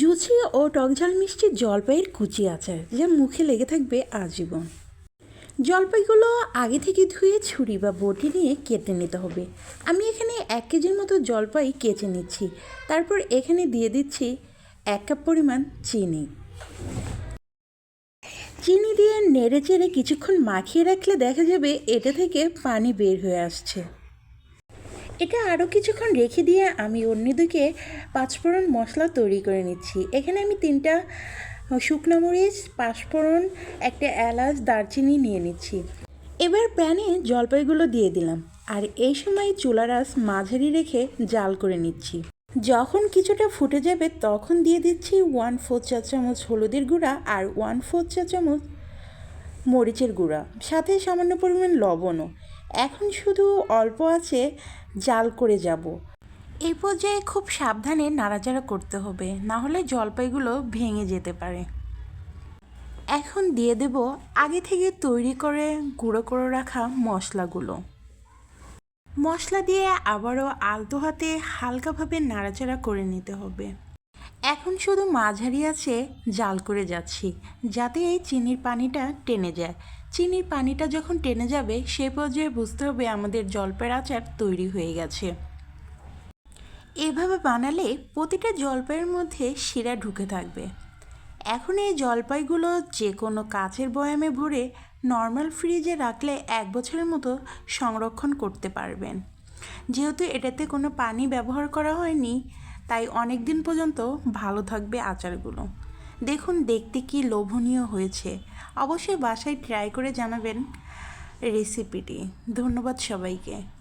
জুচি ও টকঝাল মিষ্টি জলপাইয়ের কুচি আচার, যা মুখে লেগে থাকবে আজীবন। জলপাইগুলো আগে থেকে ধুয়ে ছুরি বা বটি নিয়ে কেটে নিতে হবে। আমি এখানে এক কেজির মতো জলপাই কেচে নিচ্ছি। তারপর এখানে দিয়ে দিচ্ছি এক কাপ পরিমাণ চিনি। চিনি দিয়ে নেড়ে চেড়ে কিছুক্ষণ মাখিয়ে রাখলে দেখা যাবে এটা থেকে পানি বের হয়ে আসছে। এটা আরও কিছুক্ষণ রেখে দিয়ে আমি অন্যদিকে পাঁচফোড়ন মশলা তৈরি করে নিচ্ছি। এখানে আমি তিনটা শুকনো মরিচ, পাঁচফোড়ন, একটা এলাচ, দারচিনি নিয়ে নিচ্ছি। এবার প্যানে জলপাইগুলো দিয়ে দিলাম আর এই সময় চুলার আঁচ মাঝারি রেখে জাল করে নিচ্ছি। যখন কিছুটা ফুটে যাবে তখন দিয়ে দিচ্ছি ওয়ান ফোর চা চামচ হলুদের গুঁড়া আর ওয়ান ফোর চা চামচ মরিচের গুঁড়া, সাথে সামান্য পরিমাণ লবণও। এখন শুধু অল্প আছে, জাল করে যাব। এই পর্যায়ে খুব সাবধানে নাড়াচাড়া করতে হবে, না হলে জলপাইগুলো ভেঙে যেতে পারে। এখন দিয়ে দেব আগে থেকে তৈরি করে গুঁড়ো করে রাখা মশলাগুলো। মশলা দিয়ে আবারও আলতো হাতে হালকাভাবে নাড়াচাড়া করে নিতে হবে। এখন শুধু মাঝারি আছে, জাল করে যাচ্ছি, যাতে এই চিনির পানিটা টেনে যায়। চিনির পানিটা যখন টেনে যাবে, সে পর্যায়ে বুঝতে হবে আমাদের জলপাইয়ের আচার তৈরি হয়ে গেছে। এভাবে বানালে প্রতিটা জলপাইয়ের মধ্যে শিরা ঢুকে থাকবে। এখন এই জলপাইগুলো যে কোনো কাচের বয়ামে ভরে নর্মাল ফ্রিজে রাখলে এক বছরের মতো সংরক্ষণ করতে পারবেন। যেহেতু এটাতে কোনো পানি ব্যবহার করা হয়নি তাই অনেক দিন পর্যন্ত ভালো থাকবে আচারগুলো। দেখুন দেখতে কি লোভনীয় হয়েছে। অবশ্যই বাসায় ট্রাই করে জানাবেন রেসিপিটি। ধন্যবাদ সবাইকে।